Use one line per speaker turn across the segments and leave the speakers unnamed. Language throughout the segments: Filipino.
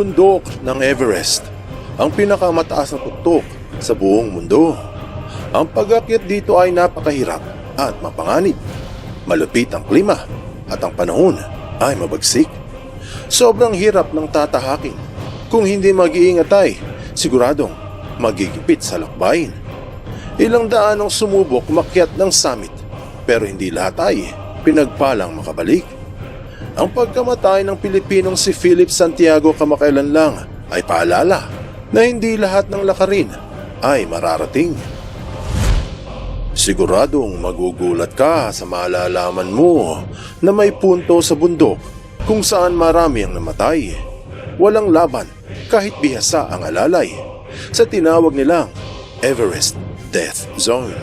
Bundok ng Everest, ang pinakamataas na tuktok sa buong mundo. Ang pag-akyat dito ay napakahirap at mapanganib. Malupit ang klima at ang panahon ay mabagsik. Sobrang hirap ng tatahakin. Kung hindi mag-iingat ay siguradong magigipit sa lakbayin. Ilang daan ang sumubok makyat ng summit pero hindi lahat ay pinagpalang makabalik. Ang pagkamatay ng Pilipinong si Philip Santiago kamakailan lang ay paalala na hindi lahat ng lakarin ay mararating. Siguradong magugulat ka sa malalaman mo na may punto sa bundok kung saan marami ang namatay. Walang laban kahit bihasa ang alalay sa tinawag nilang Everest Death Zone.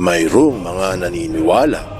Mayroong mga naniniwala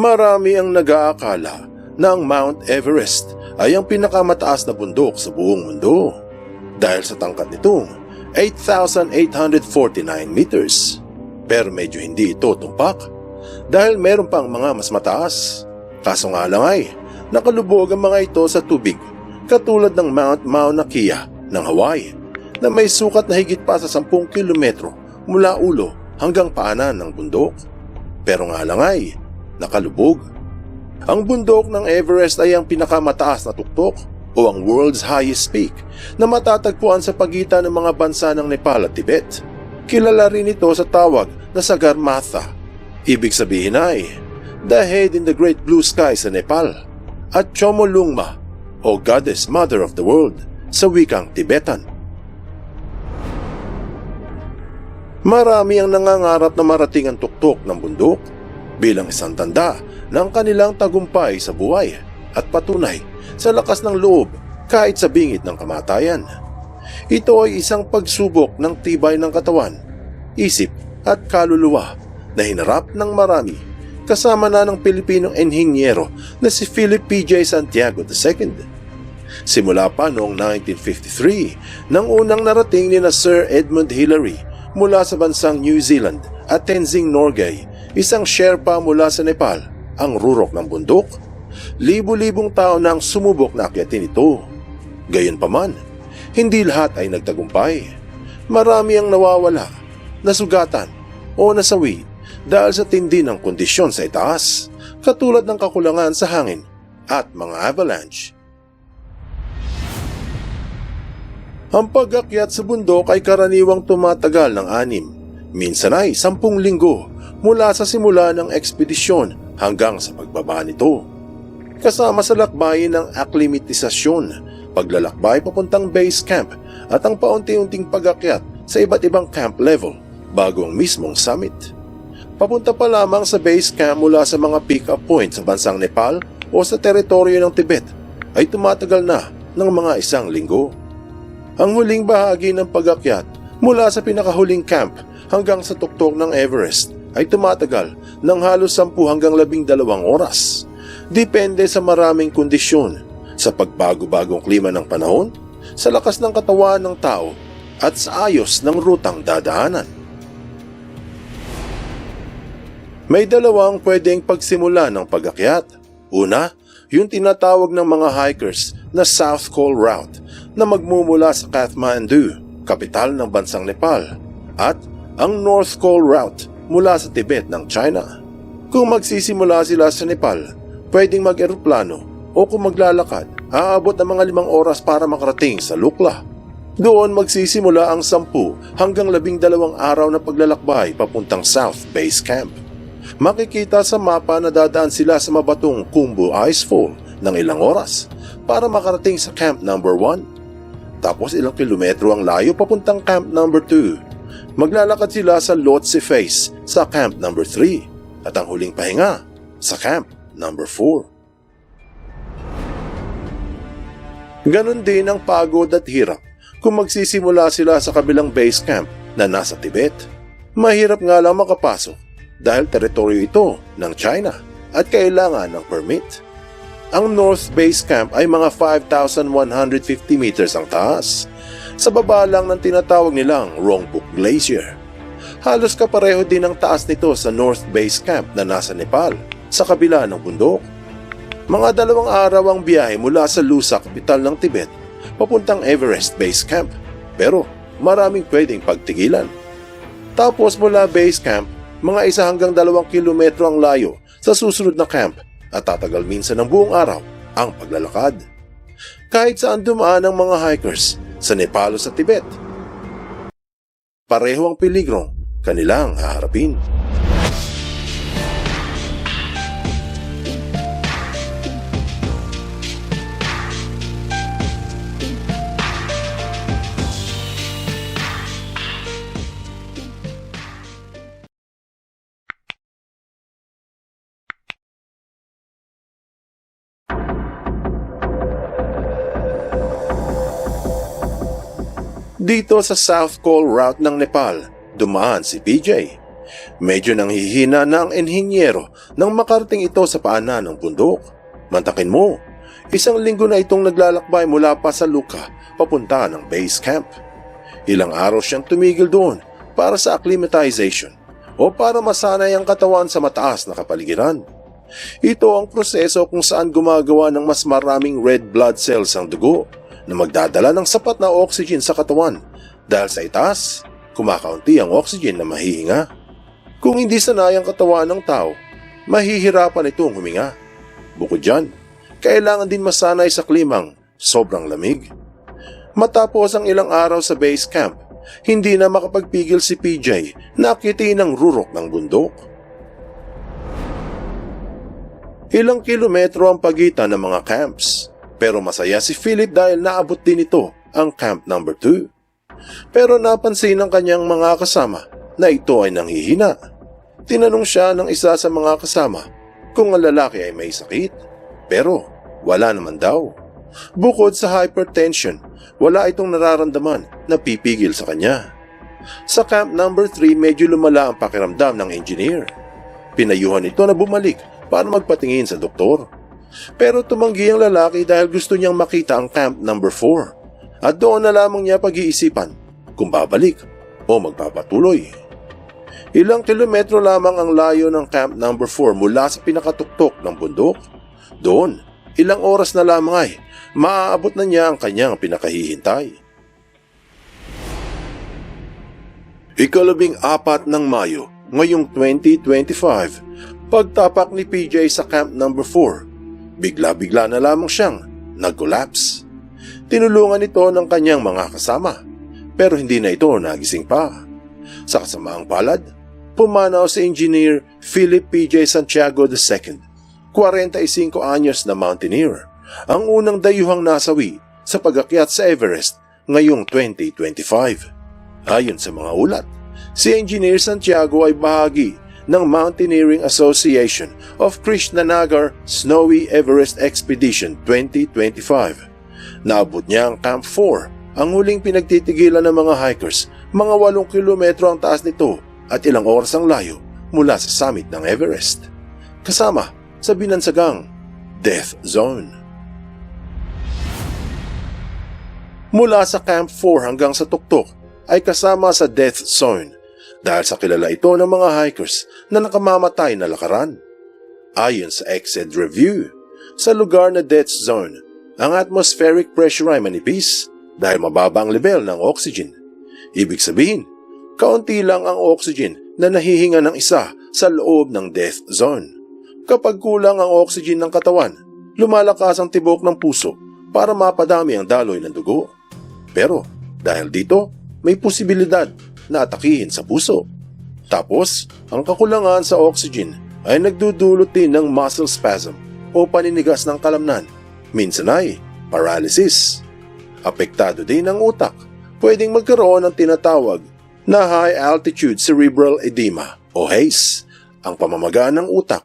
Marami ang nag-aakala na ang Mount Everest ay ang pinakamataas na bundok sa buong mundo dahil sa tangkad nitong 8,849 meters. Pero medyo hindi ito tumpak dahil meron pang mga mas mataas. Kaso nga lang ay nakalubog ang mga ito sa tubig katulad ng Mount Mauna Kea ng Hawaii na may sukat na higit pa sa 10 kilometro mula ulo hanggang paanan ng bundok. Pero nga lang ay nakalubog. Ang bundok ng Everest ay ang pinakamataas na tuktok o ang world's highest peak na matatagpuan sa pagitan ng mga bansa ng Nepal at Tibet. Kilala rin ito sa tawag na Sagarmatha. Ibig sabihin ay the head in the great blue sky sa Nepal at Chomolungma o Goddess Mother of the World sa wikang Tibetan. Marami ang nangangarap na marating ang tuktok ng bundok bilang isang tanda ng kanilang tagumpay sa buhay at patunay sa lakas ng loob kahit sa bingit ng kamatayan. Ito ay isang pagsubok ng tibay ng katawan, isip at kaluluwa na hinarap ng marami kasama na ng Pilipinong enhinyero na si Philip P.J. Santiago II. Simula pa noong 1953 nang unang narating ni na Sir Edmund Hillary mula sa bansang New Zealand at Tenzing Norgay, isang Sherpa mula sa Nepal, ang rurok ng bundok. Libo-libong tao na ang sumubok na akyatin ito. Gayunpaman, hindi lahat ay nagtagumpay. Marami ang nawawala, nasugatan o nasawi dahil sa tindi ng kondisyon sa itaas, katulad ng kakulangan sa hangin at mga avalanche. Ang pag-akyat sa bundok ay karaniwang tumatagal ng anim, minsan ay sampung linggo mula sa simula ng ekspedisyon hanggang sa pagbaba nito. Kasama sa lakbayin ng aklimatisasyon, paglalakbay papuntang base camp at ang paunti-unting pag-akyat sa iba't ibang camp level bago ang mismong summit. Papunta pa lamang sa base camp mula sa mga pick-up points sa bansang Nepal o sa teritoryo ng Tibet ay tumatagal na ng mga isang linggo. Ang huling bahagi ng pag-akyat mula sa pinakahuling camp hanggang sa tuktok ng Everest ay tumatagal ng halos 10 hanggang 12 oras. Depende sa maraming kondisyon, sa pagbago-bagong klima ng panahon, sa lakas ng katawan ng tao at sa ayos ng rutang dadaanan. May dalawang pwedeng pagsimula ng pag-akyat. Una, yung tinatawag ng mga hikers na South Col Route na magmumula sa Kathmandu, kapital ng bansang Nepal, at ang North Col Route mula sa Tibet ng China. Kung magsisimula sila sa Nepal, pwedeng mag-eroplano o kung maglalakad, aabot ng mga limang oras para makarating sa Lukla. Doon magsisimula ang 10 hanggang 12 araw na paglalakbay papuntang South Base Camp. Makikita sa mapa na dadaan sila sa mabatong Kumbu Icefall ng ilang oras para makarating sa Camp Number 1. Tapos ilang kilometro ang layo papuntang Camp Number 2. Maglalakad sila sa Lhotse Face sa Camp Number 3 at ang huling pahinga sa Camp Number 4. Ganon din ang pagod at hirap kung magsisimula sila sa kabilang base camp na nasa Tibet. Mahirap nga lang makapasok dahil teritoryo ito ng China at kailangan ng permit. Ang North Base Camp ay mga 5,150 meters ang taas. Sa baba lang ng tinatawag nilang Rongbuk Glacier. Halos kapareho din ang taas nito sa North Base Camp na nasa Nepal, sa kabila ng bundok. Mga dalawang araw ang biyahe mula sa Lusa, kapital ng Tibet, papuntang Everest Base Camp. Pero maraming pwedeng pagtigilan. Tapos mula Base Camp, mga isa hanggang dalawang kilometro ang layo sa susunod na camp at tatagal minsan ng buong araw ang paglalakad. Kahit saan dumaan ang mga hikers sa Nepal o sa Tibet. Pareho ang peligrong kanilang haharapin. Dito sa South Col route ng Nepal, dumaan si PJ. Medyo nanghihina na ang enhinyero nang makarating ito sa paanan ng bundok. Mantakin mo, isang linggo na itong naglalakbay mula pa sa Luka papunta ng base camp. Ilang araw siyang tumigil doon para sa acclimatization o para masanay ang katawan sa mataas na kapaligiran. Ito ang proseso kung saan gumagawa ng mas maraming red blood cells ang dugo na magdadala ng sapat na oxygen sa katawan dahil sa itaas, kumakaunti ang oxygen na mahihinga. Kung hindi sanay ang katawan ng tao, mahihirapan itong huminga. Bukod dyan, kailangan din masanay sa klimang sobrang lamig. Matapos ang ilang araw sa base camp, hindi na makapagpigil si PJ na akitin ang rurok ng bundok. Ilang kilometro ang pagitan ng mga camps, pero masaya si Philip dahil naabot din ito ang camp number 2. Pero napansin ng kanyang mga kasama na ito ay nanghihina. Tinanong siya ng isa sa mga kasama kung ang lalaki ay may sakit, pero wala naman daw. Bukod sa hypertension, wala itong nararamdaman na pipigil sa kanya. Sa camp number 3 medyo lumala ang pakiramdam ng engineer. Pinayuhan ito na bumalik para magpatingin sa doktor. Pero tumanggi ang lalaki dahil gusto niyang makita ang camp number 4 at doon na lamang niya pag-iisipan kung babalik o magpapatuloy. Ilang kilometro lamang ang layo ng camp number 4 mula sa pinakatuktok ng bundok. Doon, ilang oras na lamang ay maaabot na niya ang kanyang pinakahihintay. Ikalabing apat ng Mayo, ngayong 2025, pagtapak ni PJ sa camp number 4, bigla-bigla na lamang siyang nag-collapse. Tinulungan ito ng kanyang mga kasama, pero hindi na ito nagising pa. Sa kasamaang palad, pumanaw si Engineer Philip PJ Santiago II, 45 anyos na mountaineer, ang unang dayuhang nasawi sa pagakyat sa Everest ngayong 2025. Ayon sa mga ulat, si Engineer Santiago ay bahagi ng Mountaineering Association of Krishnanagar Snowy Everest Expedition 2025. Naabot niya ang Camp 4, ang huling pinagtitigilan ng mga hikers, mga 8 kilometro ang taas nito at ilang oras ang layo mula sa summit ng Everest. Kasama sa binansagang Death Zone. Mula sa Camp 4 hanggang sa tuktok ay kasama sa Death Zone dahil sa kilala ito ng mga hikers na nakamamatay na lakaran. Ayon sa EXED Review, sa lugar na Death Zone, ang atmospheric pressure ay manipis dahil mababa ang level ng oxygen. Ibig sabihin, kaunti lang ang oxygen na nahihinga ng isa sa loob ng death zone. Kapag kulang ang oxygen ng katawan, lumalakas ang tibok ng puso para mapadami ang daloy ng dugo. Pero dahil dito, may posibilidad na atakihin sa puso. Tapos, ang kakulangan sa oxygen ay nagdudulot din ng muscle spasm o paninigas ng kalamnan. Minsan ay paralysis. Apektado din ang utak. Pwedeng magkaroon ng tinatawag na high altitude cerebral edema o HACE, ang pamamaga ng utak.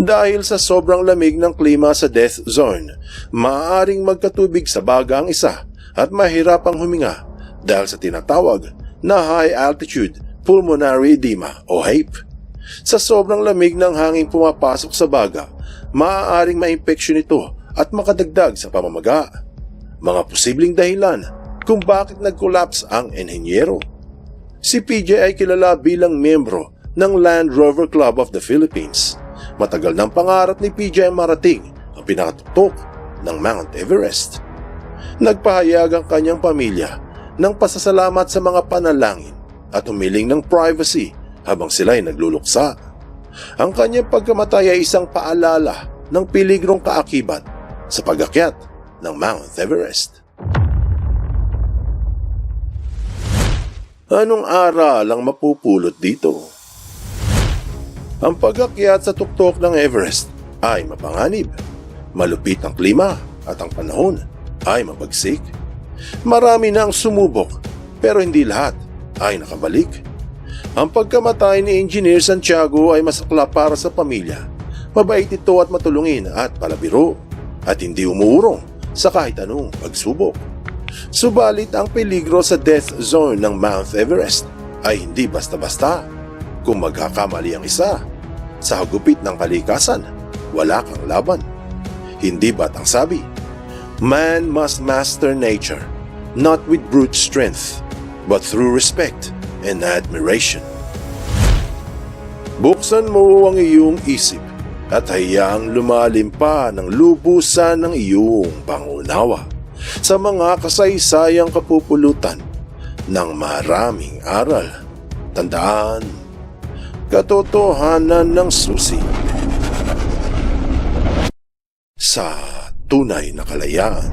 Dahil sa sobrang lamig ng klima sa death zone, maaaring magkatubig sa baga ang isa at mahirapang huminga dahil sa tinatawag na high altitude pulmonary edema o HAPE. Sa sobrang lamig ng hangin pumapasok sa baga, maaaring maimpeksyon ito at makadagdag sa pamamaga. Mga posibleng dahilan kung bakit nag-collapse ang enhenyero. Si PJ ay kilala bilang miyembro ng Land Rover Club of the Philippines. Matagal ng pangarap ni PJ ang marating ang pinakatuktok ng Mount Everest. Nagpahayag ang kanyang pamilya ng pasasalamat sa mga panalangin at humiling ng privacy habang sila'y nagluluksa. Ang kanyang pagkamatay ay isang paalala ng piligrong kaakibat sa pagakyat ng Mount Everest. Anong aral ang mapupulot dito? Ang pagakyat sa tuktok ng Everest ay mapanganib. Malupit ang klima at ang panahon ay mabagsik. Marami na ang sumubok pero hindi lahat ay nakabalik. Ang pagkamatay ni Engineer Santiago ay masakla para sa pamilya. Mabait ito at matulungin at palabiro at hindi umuurong sa kahit anong pagsubok. Subalit ang peligro sa death zone ng Mount Everest ay hindi basta-basta. Kung magkakamali ang isa, sa hagupit ng kalikasan, wala kang laban. Hindi ba't ang sabi? Man must master nature, not with brute strength, but through respect and admiration. Buksan mo ang iyong isip at hayaang lumalim pa ng lubusan ng iyong pangunawa sa mga kasaysayang kapupulutan ng maraming aral. Tandaan, katotohanan ng susi sa tunay na kalayaan.